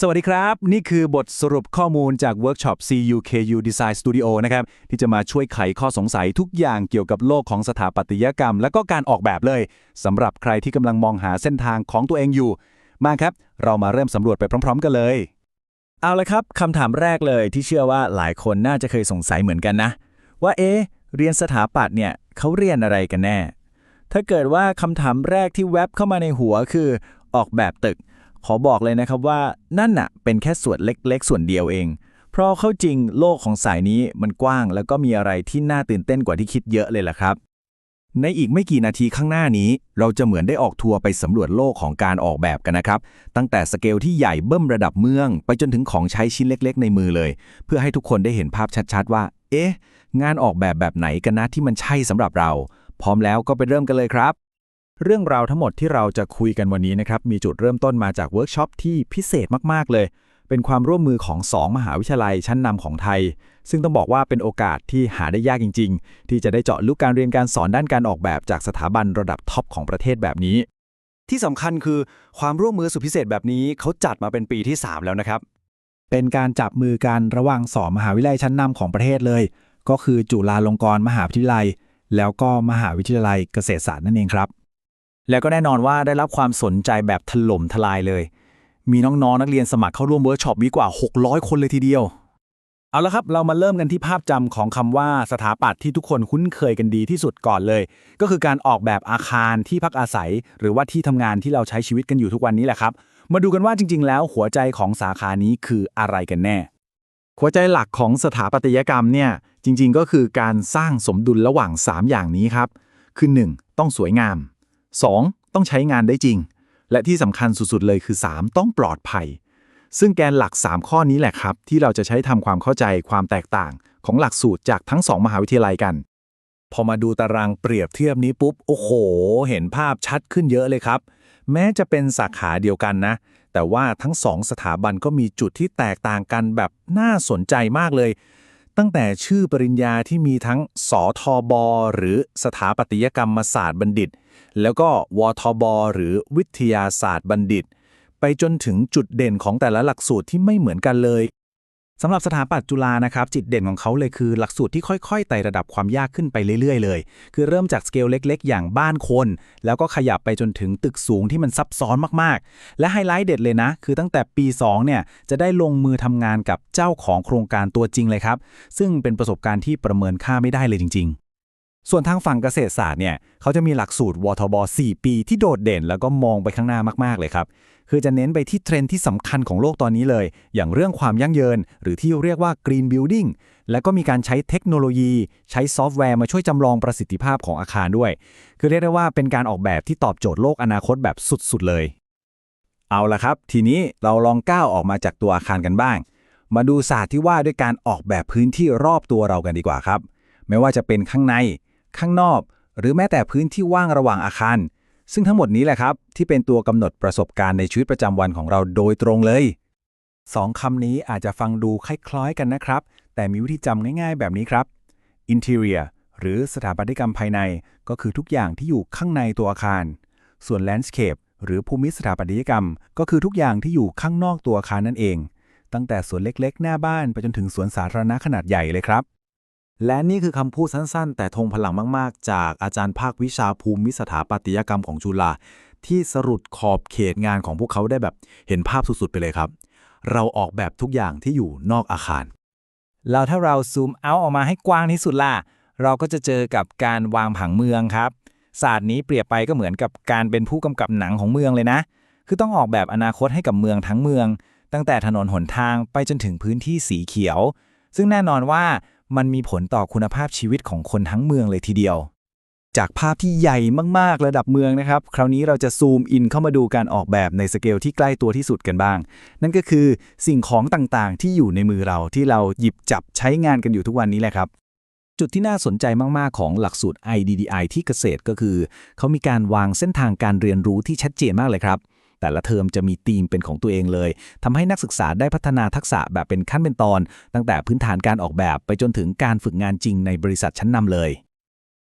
สวัสดีครับ นี่คือบทสรุปข้อมูลจากเวิร์กช็อป CUKU Design Studio นะครับ ที่จะมาช่วยไขข้อสงสัยทุกอย่างเกี่ยวกับโลกของสถาปัตยกรรม และก็การออกแบบเลยสำหรับใครที่กำลังมองหาเส้นทางของตัวเองอยู่ มาครับ เรามาเริ่มสำรวจไปพร้อม ๆ กันเลย เอาละครับคำถามแรกเลยที่เชื่อว่าหลายคนน่าจะเคยสงสัยเหมือนกันนะ ว่าเอ๊ะเรียนสถาปัตย์เนี่ยเขาเรียนอะไรกันแน่ ถ้าเกิดว่าคำถามแรกที่แวบเข้ามาในหัวคือออกแบบตึก ขอบอกเลยนะครับว่านั่นน่ะเป็นแค่ส่วนเล็กๆ ส่วนเดียวเอง เพราะเข้าจริงโลกของสายนี้มันกว้าง แล้วก็มีอะไรที่น่าตื่นเต้นกว่าที่คิดเยอะเลยล่ะครับ ในอีกไม่กี่นาทีข้างหน้านี้ เราจะเหมือนได้ออกทัวร์ไปสำรวจโลกของการออกแบบกันนะครับ ตั้งแต่สเกลที่ใหญ่เบิ้มระดับเมือง ไปจนถึงของใช้ชิ้นเล็ก ๆ ในมือเลย เพื่อให้ทุกคนได้เห็นภาพชัด ๆ ว่า เอ๊ะ งานออกแบบแบบไหนกันนะที่มันใช่สำหรับเรา พร้อมแล้วก็ไปเริ่มกันเลยครับ เรื่องราวทั้งหมดที่เราจะคุยกันวันนี้นะครับ มีจุดเริ่มต้นมาจากเวิร์กช็อปที่พิเศษมากๆ เลย เป็นความร่วมมือของ 2 มหาวิทยาลัยชั้นนำของไทย ซึ่งต้องบอกว่าเป็นโอกาสที่หาได้ยากจริง ๆ ที่จะได้เจาะลึกการเรียนการสอนด้านการออกแบบจากสถาบันระดับท็อปของประเทศแบบนี้ ที่สำคัญคือความร่วมมือสุดพิเศษแบบนี้เขาจัดมาเป็นปีที่ 3 แล้วนะครับ เป็นการจับมือกันระหว่างสองมหาวิทยาลัยชั้นนำของประเทศเลย ก็คือจุฬาลงกรณ์มหาวิทยาลัย แล้วก็มหาวิทยาลัยเกษตรศาสตร์นั่นเองครับ แล้วก็แน่นอนว่าได้รับความสนใจแบบถล่มทลายเลย มีน้องๆนักเรียนสมัครเข้าร่วมเวิร์กช็อปวิกว่า 600 คนเลยทีเดียว เอาละครับ เรามาเริ่มกันที่ภาพจำของคำว่าสถาปัตย์ที่ทุกคนคุ้นเคยกันดีที่สุดก่อนเลย ก็คือการออกแบบอาคารที่พักอาศัย หรือว่าที่ทำงานที่เราใช้ชีวิตกันอยู่ทุกวันนี้แหละครับ มาดูกันว่าจริง ๆ แล้วหัวใจของสาขานี้คืออะไรกันแน่ หัวใจหลักของสถาปัตยกรรมเนี่ยจริง ๆ ก็คือการสร้างสมดุลระหว่าง 3 อย่างนี้ครับ คือ 1. ต้องสวยงาม 2. ต้องใช้งานได้จริง และที่สำคัญสุดๆเลยคือ 3. ต้องปลอดภัย ซึ่งแกนหลัก 3 ข้อนี้แหละครับ ที่เราจะใช้ทำความเข้าใจความแตกต่าง ของหลักสูตรจากทั้ง 2 มหาวิทยาลัยกัน พอมาดูตารางเปรียบเทียบนี้ปุ๊บ โอ้โห เห็นภาพชัดขึ้นเยอะเลยครับ แม้จะเป็นสาขาเดียวกันนะ แต่ว่าทั้งสองสถาบันก็มีจุดที่แตกต่างกันแบบน่าสนใจมากเลย ตั้งแต่ชื่อปริญญาที่มีทั้งสทบ หรือสถาปัตยกรรมศาสตร์บัณฑิต แล้วก็วทบ หรือวิทยาศาสตร์บัณฑิต ไปจนถึงจุดเด่นของแต่ละหลักสูตรที่ไม่เหมือนกันเลย สำหรับสถาปัตย์จุฬานะครับจิตเด่นของเขาเลยคือหลักสูตรที่ค่อยๆไต่ระดับความยากขึ้นไปเรื่อยๆเลย คือเริ่มจากสเกลเล็ก ๆ อย่างบ้านคน แล้วก็ขยับไปจนถึงตึกสูงที่มันซับซ้อนมากๆ และไฮไลท์เด็ดเลยนะ คือตั้งแต่ปี 2 เนี่ย จะได้ลงมือทำงานกับเจ้าของโครงการตัวจริงเลยครับ ซึ่งเป็นประสบการณ์ที่ประเมินค่าไม่ได้เลยจริง ๆ ส่วนทางฝั่งเกษตรศาสตร์เนี่ยเขาจะมีหลักสูตรวทบ 4 ปี ที่โดดเด่นแล้วก็มองไปข้างหน้ามากๆเลยครับ คือจะเน้นไปที่เทรนด์ที่สำคัญของโลกตอนนี้เลย อย่างเรื่องความยั่งยืนหรือที่เรียกว่า Green Building และก็มีการใช้เทคโนโลยี ใช้ซอฟต์แวร์มาช่วยจำลองประสิทธิภาพของอาคารด้วย คือเรียกได้ว่าเป็นการออกแบบที่ตอบโจทย์โลกอนาคตแบบสุดๆเลย เอาละครับ ทีนี้เราลองก้าวออกมาจากตัวอาคารกันบ้าง มาดูศาสตร์ที่ว่าด้วยการออกแบบพื้นที่รอบตัวเรากันดีกว่าครับ ไม่ว่าจะเป็นข้างใน ข้างนอก หรือแม้แต่พื้นที่ว่างระหว่างอาคาร ซึ่งทั้งหมดนี้แหละครับ ที่เป็นตัวกำหนดประสบการณ์ในชีวิตประจำวันของเราโดยตรงเลยสองคำนี้อาจจะฟังดูคล้ายๆกันนะครับ แต่มีวิธีจำง่ายๆ แบบนี้ครับ interior หรือสถาปัตยกรรมภายใน ก็คือทุกอย่างที่อยู่ข้างในตัวอาคาร ส่วน landscape หรือภูมิสถาปัตยกรรม ก็คือทุกอย่างที่อยู่ข้างนอกตัวอาคารนั่นเอง ตั้งแต่สวนเล็กๆ หน้าบ้านไปจนถึงสวนสาธารณะขนาดใหญ่เลยครับ และนี่คือคำพูดสั้นๆ แต่ทงพลังมากๆ จากอาจารย์ภาควิชาภูมิสถาปัตยกรรมของจุฬาที่สรุปขอบเขตงานของพวกเขาได้แบบเห็นภาพสุดๆ ไปเลยครับ เราออกแบบทุกอย่างที่อยู่นอกอาคาร แล้วถ้าเราซูมเอาออกมาให้กว้างที่สุดล่ะ เราก็จะเจอกับการวางผังเมืองครับ ศาสตร์นี้เปรียบไปก็เหมือนกับการเป็นผู้กำกับหนังของเมืองเลยนะ คือต้องออกแบบอนาคตให้กับเมืองทั้งเมือง ตั้งแต่ถนนหนทางไปจนถึงพื้นที่สีเขียว ซึ่งแน่นอนว่า มันมีผลต่อคุณภาพชีวิตของคนทั้งเมืองเลยทีเดียว จากภาพที่ใหญ่มากๆระดับเมืองนะครับ คราวนี้เราจะซูมอินเข้ามาดูการออกแบบในสเกลที่ใกล้ตัวที่สุดกันบ้าง นั่นก็คือสิ่งของต่างๆ ที่อยู่ในมือเราที่เราหยิบจับใช้งานกันอยู่ทุกวันนี้แหละครับจุดที่น่าสนใจมาก ๆ ของหลักสูตร IDDI ที่เกษตรก็คือ เขามีการวางเส้นทางการเรียนรู้ที่ชัดเจนมากเลยครับ แต่ละเทอมจะมีธีมเป็นของตัวเองเลยทำให้นักศึกษาได้พัฒนาทักษะแบบเป็นขั้นเป็นตอน ตั้งแต่พื้นฐานการออกแบบไปจนถึงการฝึกงานจริงในบริษัทชั้นนำเลย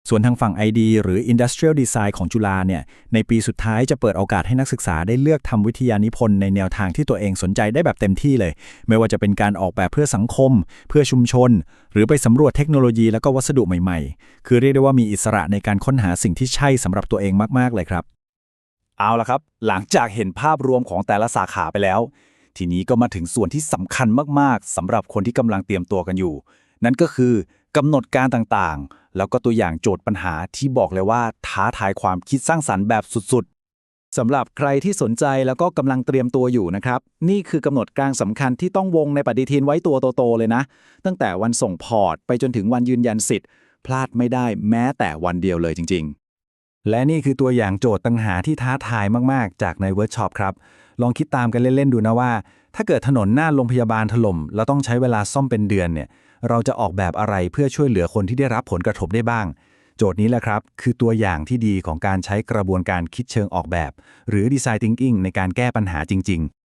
ส่วนทางฝั่ง ID หรือ Industrial Design ของจุฬาเนี่ย ในปีสุดท้ายจะเปิดโอกาสให้นักศึกษาได้เลือกทำวิทยานิพนธ์ในแนวทางที่ตัวเองสนใจได้แบบเต็มที่เลย ไม่ว่าจะเป็นการออกแบบเพื่อสังคม เพื่อชุมชน หรือไปสำรวจเทคโนโลยีแล้วก็วัสดุใหม่ๆ คือเรียกได้ว่ามีอิสระในการค้นหาสิ่งที่ใช่สำหรับตัวเองมากๆเลยครับ เอาละครับ หลังจากเห็นภาพรวมของแต่ละสาขาไปแล้ว ทีนี้ก็มาถึงส่วนที่สำคัญมากๆสำหรับคนที่กำลังเตรียมตัวกันอยู่ นั่นก็คือกำหนดการต่างๆ แล้วก็ตัวอย่างโจทย์ปัญหาที่บอกเลยว่าท้าทายความคิดสร้างสรรค์แบบสุดๆสำหรับใครที่สนใจแล้วก็กำลังเตรียมตัวอยู่นะครับ นี่คือกำหนดการสำคัญที่ต้องวงในปฏิทินไว้ตัวโตๆเลยนะ ตั้งแต่วันส่งพอร์ต ไปจนถึงวันยืนยันสิทธิ์ พลาดไม่ได้แม้แต่วันเดียวเลยจริง ๆ และนี่คือตัวอย่างโจทย์ตังหาที่ท้าทายมาก ๆ จากในเวิร์กช็อปครับ ลองคิดตามกันเล่น ๆ ดูนะว่า ถ้าเกิดถนนหน้าโรงพยาบาลถล่มแล้วต้องใช้เวลาซ่อมเป็นเดือนเนี่ย เราจะออกแบบอะไรเพื่อช่วยเหลือคนที่ได้รับผลกระทบได้บ้าง โจทย์นี้แหละครับ คือตัวอย่างที่ดีของการใช้กระบวนการคิดเชิงออกแบบ หรือ Design Thinking ในการแก้ปัญหาจริง ๆ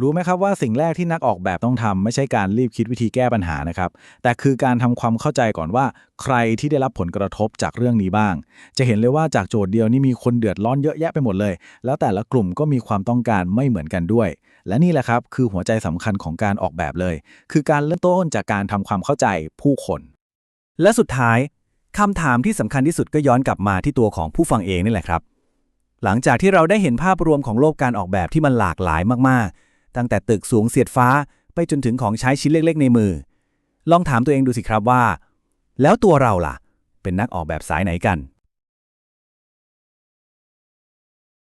รู้ไหมครับว่าสิ่งแรกที่นักออกแบบต้องทำไม่ใช่การรีบคิดวิธีแก้ปัญหานะครับ แต่คือการทำความเข้าใจก่อนว่า ใครที่ได้รับผลกระทบจากเรื่องนี้บ้าง จะเห็นเลยว่าจากโจทย์เดียวนี่มีคนเดือดร้อนเยอะแยะไปหมดเลย แล้วแต่ละกลุ่มก็มีความต้องการไม่เหมือนกันด้วย และนี่แหละครับคือหัวใจสำคัญของการออกแบบเลย คือการเริ่มต้นจากการทำความเข้าใจผู้คน และสุดท้ายคำถามที่สำคัญที่สุดก็ย้อนกลับมาที่ตัวของผู้ฟังเองนี่แหละครับ หลังจากที่เราได้เห็นภาพรวมของโลกการออกแบบที่มันหลากหลายมากๆ ตั้งแต่ตึกสูงเสียดฟ้าไปจนถึงของใช้ชิ้นเล็กๆ ในมือ ลองถามตัวเองดูสิครับว่า แล้วตัวเราล่ะ เป็นนักออกแบบสายไหนกัน